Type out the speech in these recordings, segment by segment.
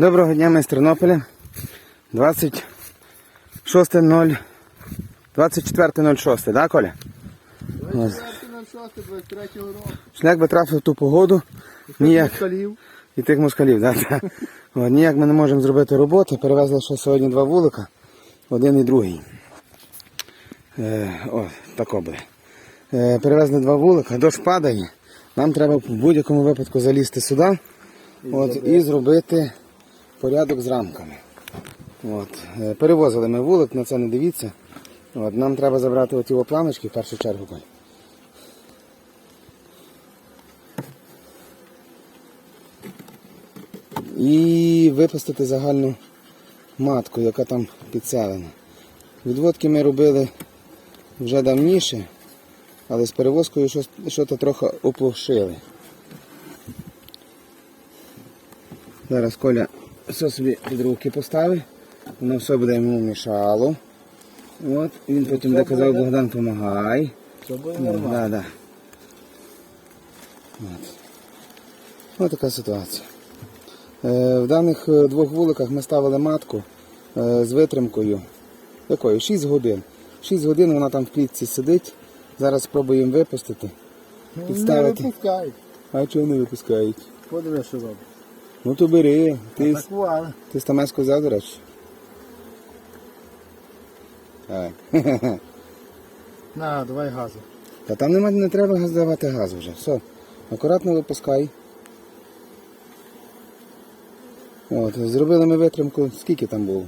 Доброго дня, ми з Тернополя. 26.0... 24.06, так, Коля? Ось. 23 року. Шлях би трафив в ту погоду. Ніяк. Москалів. І тих москалів, так. Да, От, ніяк ми не можемо зробити роботи. Перевезли ще сьогодні два вулика, один і другий. Е, о, тако буде. Е, перевезли два вулика, дощ падає. Нам треба в будь-якому випадку залізти сюди от, і зробити порядок з рамками. От. Е, перевозили ми вулик, на це не дивіться. От, нам треба забрати оті планочки в першу чергу. І випустити загальну матку, яка там підселена. Відводки ми робили вже давніше, але з перевозкою щось трохи оплошили. Зараз Коля все собі під руки поставить, воно все буде йому мішало. От, він потім де казав, Богдан, помагай. Це буде Ну, нормально. да, да. От. Ось така ситуація. Е, В даних е, двох вуликах ми ставили матку е, з витримкою. Якою? 6 годин. 6 годин вона там в клітці сидить. Зараз спробуємо випустити. Ну, підставити. Не випускають. А чого не випускають? Подивись, що робить. Ну то бери. Ти, Атакували. ти стамеску взяв, до речі? Давай. На, давай газу. Та там нема, не треба газ- давати газ вже. Все. Акуратно випускай. От, зробили ми витримку, скільки там було?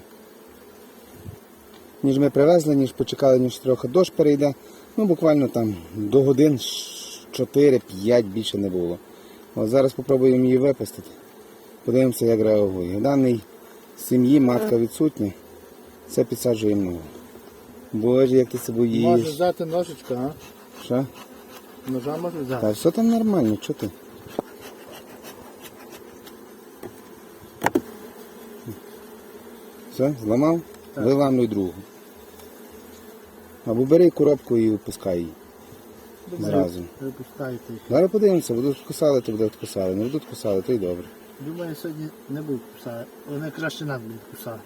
Ніж ми привезли, ніж почекали, ніж трохи дощ перейде. Ну, буквально там до годин 4-5 більше не було. От зараз спробуємо її випустити. Подивимося, як реагує. В даній сім'ї матка відсутня. Це підсаджуємо нову. Боже, як ти це Може боїш. взяти ножичка, а? Що? Ножа може взяти. Та все там нормально, що ти? Все, зламав? Так. Виламуй другу. Або бери коробку і випускай її. Зразу. Випускайте. Зараз подивимося, будуть кусали, то будуть кусали. Не будуть кусали, то й добре. Думаю, сьогодні не будуть кусати. Вони краще нас будуть кусати.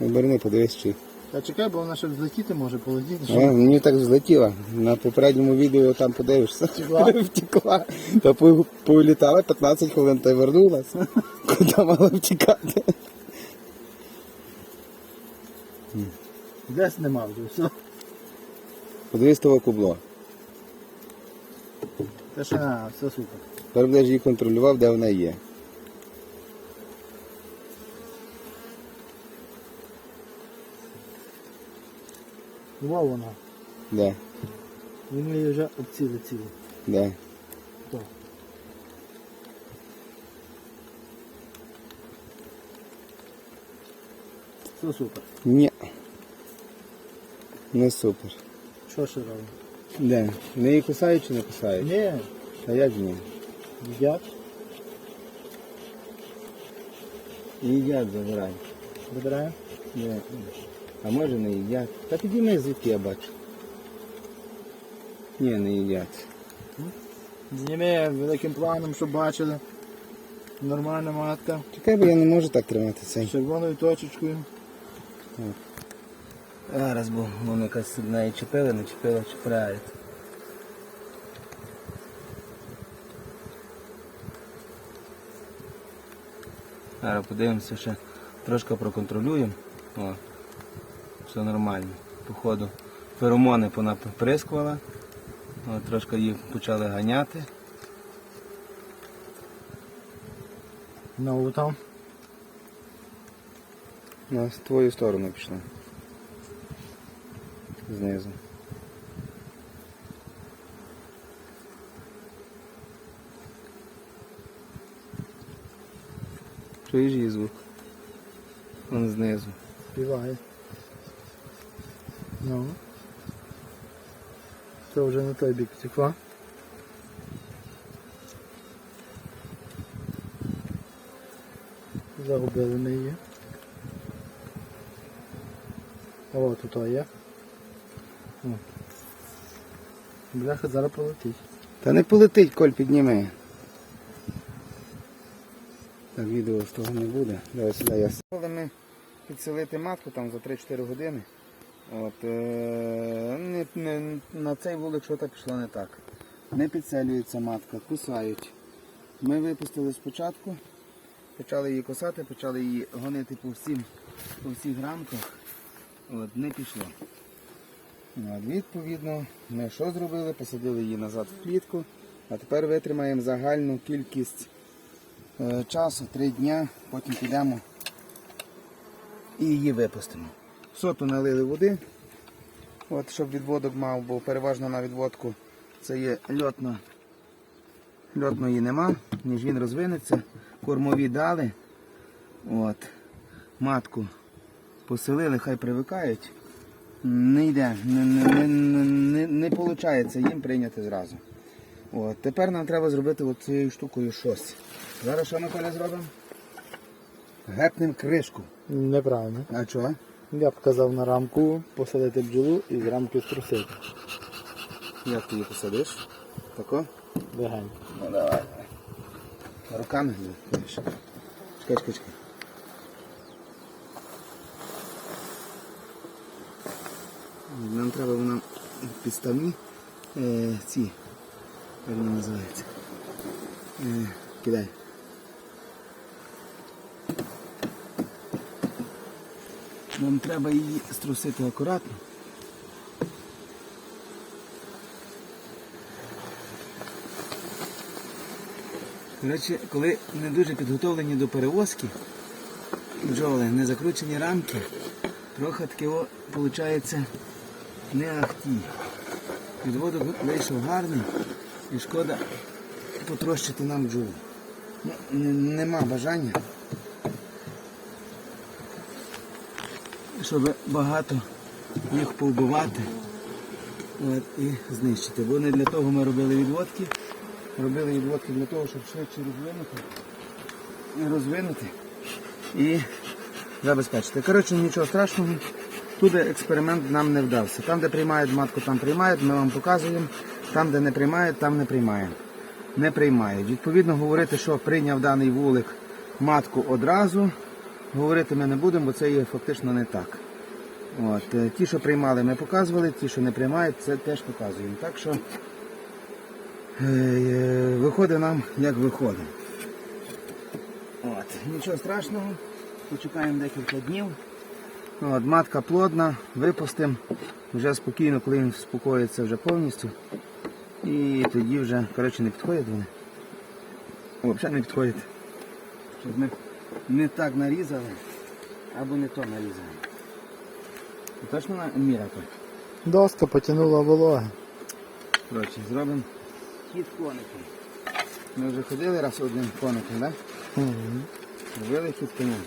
Оберни, подивись, чи. Та чекай, бо вона ще взлетіти може, полетіти. А, мені так злетіла. На попередньому відео там подивишся. Втекла? Втекла. Та по- політала 15 хвилин та й вернулася. Куди мала втікати? Десь нема вже, все. Подивись того кубло. Та ще на, все супер. Тепер будеш її контролював, де вона є. Во вона. Де? Він її вже обціли цілі. Де? То. Все супер. Ні. Не супер. Що ще робимо? Де? Не її кусають чи не кусають? Ні, А як ні? їдять. Їдять, забирай. Вибираємо. Ні. А може не їдять. Та підійми звідки я бачу. Ні, не їдять. Зніми великим планом, щоб бачили. Нормальна матка. Чекай, бо я не можу так тримати цей. З червоною точечкою. Зараз, бо воно якась неї чіпила, не чіпила, чіпляє. Зараз подивимося ще, трошки проконтролюємо. О, все нормально. Походу феромони вона поприскувала. Трошки їх почали ганяти. Знову там. Ну, з твою сторону пішла. Знизу. Чуєш її звук? Вон знизу. Співає. Ну. Це вже на той бік втекла. Загубили ми її. О, тут є. Бляха зараз полетить. Та не полетить, коль підніме. Так, відео з того не буде. Давай сюди я Коли ми підселити матку там за 3-4 години. От, е, не, не, на цей вулик що то пішло не так. Не підселюється матка, кусають. Ми випустили спочатку, почали її косати, почали її гонити по всім, по всіх рамках. От, не пішло. От, відповідно, ми що зробили? Посадили її назад в клітку, а тепер витримаємо загальну кількість е, часу, три дня, потім підемо і її випустимо. Соту налили води, от, щоб відводок мав, бо переважно на відводку це є льотна. Льотної нема, ніж він розвинеться. Кормові дали. От, матку поселили, хай привикають. Не йде, не, не, не, не, не виходить їм прийняти зразу. От, тепер нам треба зробити цією штукою щось. Зараз що ми Коля, зробимо? Гепнем кришку. Неправильно. А чого? Я б казав на рамку посадити бджолу і з рамки струсити. Як ти її посадиш? Тако? Легенько. Ну давай. Руками. Чекай, чекай, чекай. Нам треба вона підставні е, ці, як вони називаються. Е, кидай. Нам треба її струсити акуратно. До речі, коли не дуже підготовлені до перевозки, бджоли, не закручені рамки, трохи таке виходить не ахті. Підводок вийшов гарний і шкода потрощити нам бджолу. Ну, нема бажання, щоб багато їх повбивати і знищити. Бо не для того ми робили відводки. Робили відводки для того, щоб швидше розвинути, розвинути і забезпечити. Коротше, нічого страшного. Тут експеримент нам не вдався. Там, де приймають матку, там приймають, ми вам показуємо. Там, де не приймають, там не приймаємо. Не приймають. Відповідно, говорити, що прийняв даний вулик матку одразу, говорити ми не будемо, бо це є фактично не так. От, е, ті, що приймали, ми показували, ті, що не приймають, це теж показуємо. Так що Е, е, виходить нам як виходить. От, нічого страшного, почекаємо декілька днів. От, матка плодна, випустимо вже спокійно, коли він спокоїться вже повністю. І тоді вже, коротше, не підходять вони. Взагалі не підходять. Щоб ми не так нарізали, або не то нарізали. Точно на- міра тут? Доска потягнула вологи. Коротше, зробимо хід коником. Ми вже ходили раз одним коником, так? Мгм. Робили хід конем.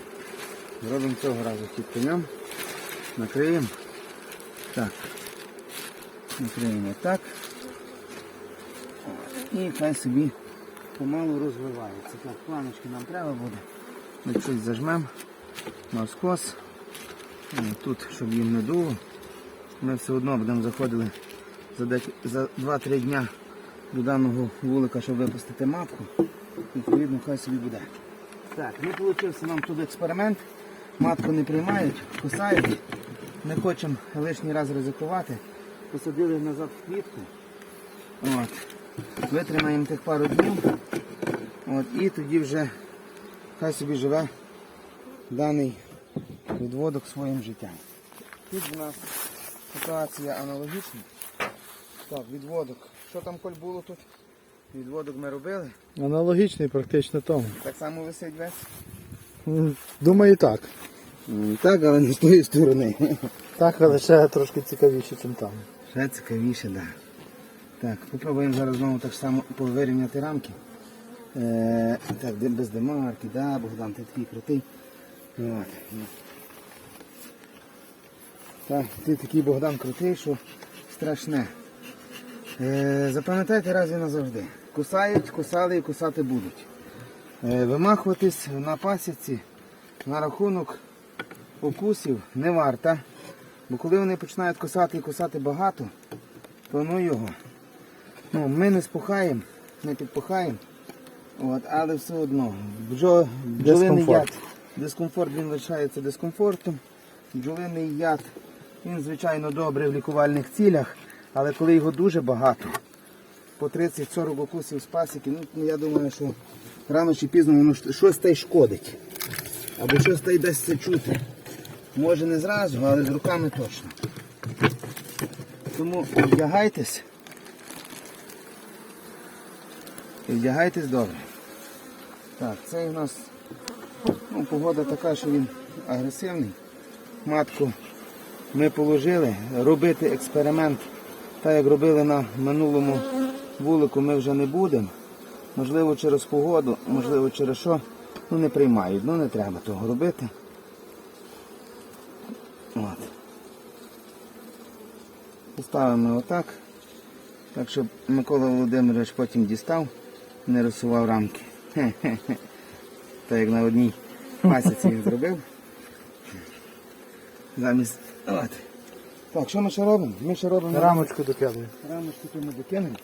Зробимо цього разу хід конем. Накриємо. Так. Накриємо так. І хай собі помалу розвивається. Так, планочки нам треба буде. Ми чуть зажмемо навскос. О, Тут, щоб їм не дуло. Ми все одно будемо заходили за, за 2-3 дня до даного вулика, щоб випустити матку. Відповідно, хай собі буде. Так, не вийшов нам тут експеримент. Матку не приймають, кусають. Не хочемо лишній раз ризикувати. Посадили назад в клітку. От. Витримаємо тих пару днів. От. І тоді вже хай собі живе даний відводок своїм життям. Тут у нас ситуація аналогічна. Так, відводок. Що там коль було тут? Відводок ми робили. Аналогічний практично тому. Так само висить весь. Думаю, так. Так, але не з тої сторони. Так, але ще трошки цікавіше, ніж там. Ще цікавіше, так. Да. Так, попробуємо зараз знову так само повирівняти рамки. Е, так, без демарки, да, Богдан, ти такий крутий. От. ну. Так, ти такий Богдан крутий, що страшне. Е, запам'ятайте раз і назавжди. Кусають, кусали і кусати будуть. Е, вимахуватись на пасіці на рахунок укусів не варто. Бо коли вони починають косати і косати багато, то ну його. Ну, ми не спухаємо, не підпухаємо. От, але все одно. Бджо, бджолиний яд. Дискомфорт він лишається дискомфортом. Бджолиний яд, він, звичайно, добрий в лікувальних цілях, але коли його дуже багато, по 30-40 укусів з пасіки, ну я думаю, що рано чи пізно воно щось та й шкодить. Або щось та й дасть це чути. Може не зразу, але з руками точно. Тому вдягайтесь. І вдягайтесь добре. Так, цей у нас ну, погода така, що він агресивний. Матку ми положили. Робити експеримент, так як робили на минулому вулику, ми вже не будемо. Можливо, через погоду, можливо, через що. Ну не приймають, ну не треба того робити. Поставимо отак. Так, щоб Микола Володимирович потім дістав, не розсував рамки. Хе-хе-хе. Так як на одній пасіці він зробив. Замість. От. Так, що ми ще робимо? Ми ще робимо Рамочку докидаю. рамочку то ми докинемо.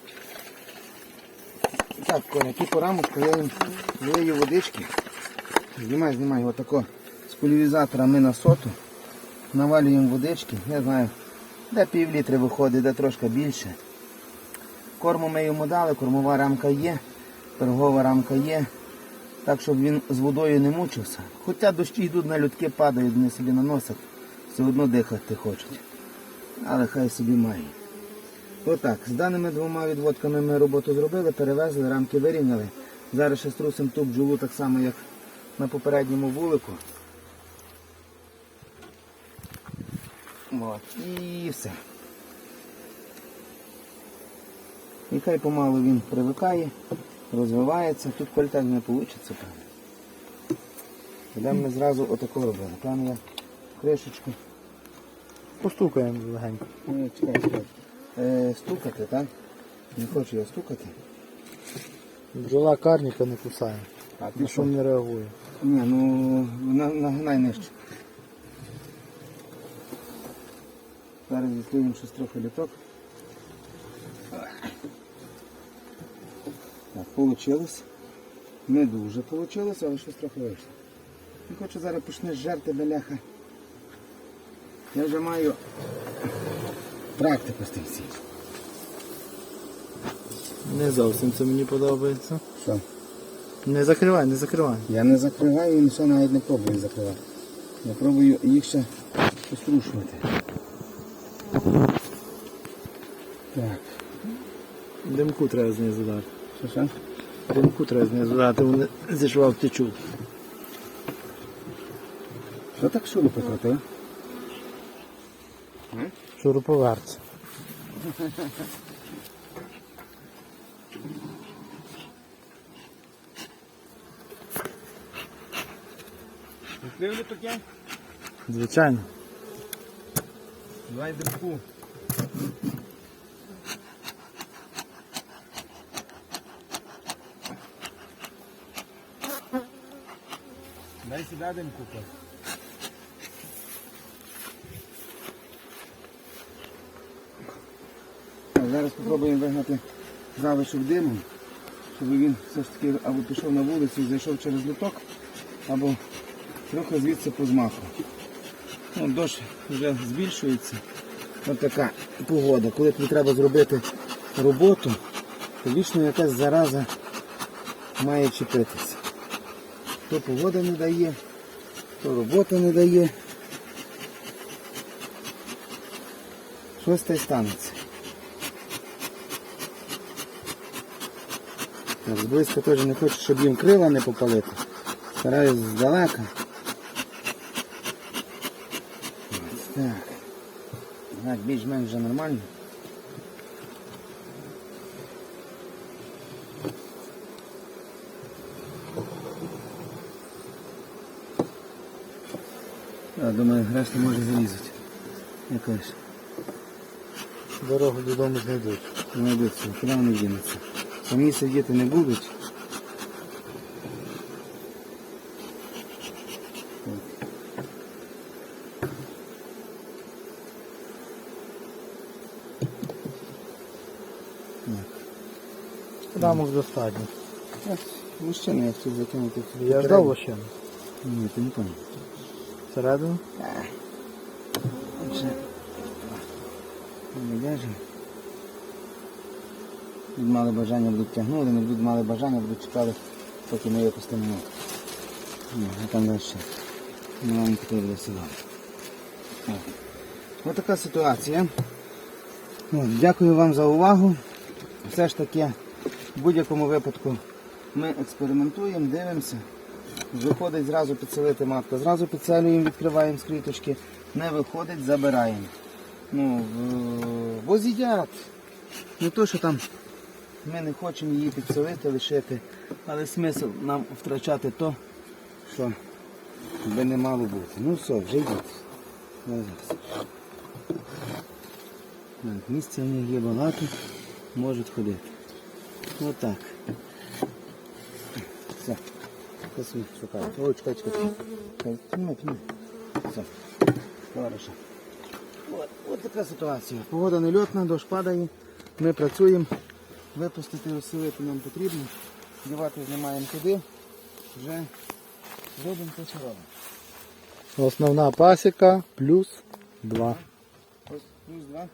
Так, Коля, типу рамочку я їм вилию водички. Знімай, знімай, отако з пульвізатора ми на соту. Навалюємо водички, я знаю, де пів літри виходить, де трошки більше. Корму ми йому дали, кормова рамка є, пергова рамка є. Так, щоб він з водою не мучився. Хоча дощі йдуть на людки, падають, вони собі на носах, все одно дихати хочуть. Але хай собі має. Отак, з даними двома відводками ми роботу зробили, перевезли, рамки вирівняли. Зараз ще струсимо ту бджолу так само, як на попередньому вулику. От, і все. І хай помалу він привикає, розвивається. Тут коль не вийде, правильно. Будемо ми зразу отако робили. Там я кришечку. Постукаємо легенько. Ні, чекай, чекай. Е, стукати, так? Не хочу я стукати. Бджола карніка не кусає. А На шум не реагує. Ні, ну на- нагинай нижче. Зараз відкриємо щось трохи літок. Так, получилось. Не дуже вийшло, але щось трохи вийшло. Я хочу зараз почне жерти беляха. Я вже маю практику з тим всім. Не зовсім це мені подобається. Що? Не закривай, не закривай. Я не закриваю і нічого навіть не пробую закривати. Я пробую їх ще пострушувати. Так, Димку треба знизу дати. що що? Димку треба знизу дати, вони зі швав течуть. Що так шуру покрутив? Шуруповерт. Таке? Звичайно. Давай димку. Сюди димку. Зараз спробуємо вигнати залишок диму, щоб він все ж таки або пішов на вулицю і зайшов через літок, або трохи звідси позмахав. Ну, дощ вже збільшується. Ось така погода. Коли тобі треба зробити роботу, то вічно якась зараза має чіпитися. То погода не дає, то робота не дає. Щось та й станеться. Так, зблизька теж не хочу, щоб їм крила не попалити. Стараюсь здалека. Ось Так. Так, більш-менш вже нормально. думаю, греш не може залізати. Я кажу. Дорогу додому знайдуть. Знайдуться, куди вони дінуться. Самі сидіти не будуть. Дамок достатньо. Мужчина я хотів закинути. Я ждав лощину. Ні, ти не пам'ятаю. Всередину? Ще. Не держи. Мали бажання будуть тягнули, не будуть мали бажання, будуть чекали, поки ми випустимо. Ні, а там далі. Ну, таке буде все. Ось така ситуація. От, Дякую вам за увагу. Все ж таки, в будь-якому випадку ми експериментуємо, дивимося. Виходить зразу підселити матку. Зразу підселюємо, відкриваємо скріточки. Не виходить, забираємо. Ну, бо з'їдять. Не то, що там ми не хочемо її підселити, лишити, але смисл нам втрачати то, що би не мало бути. Ну все, вже йдуть. Так, місця в них є багато, можуть ходити. Отак. Все. Косу шукають. Ой, чекай, чекай. Підніми, підніми. Все. Хорошо. От, от така ситуація. Погода нельотна, дощ падає. Ми працюємо. Випустити, розселити нам потрібно. Дівати не маємо куди. Вже робимо те, що робимо. Основна пасіка плюс 2. Ось плюс два.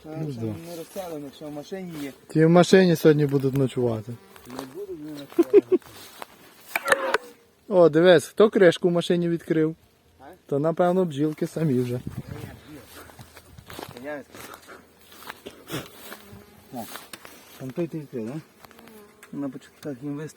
Ще, Плюс ще два. не розстелено, що в машині є. Ті в машині сьогодні будуть ночувати. Не буду не. О, дивись, хто кришку в машині відкрив? А? То напевно бджілки самі вже. Там той ти відкрив, так? На початках їм виставити.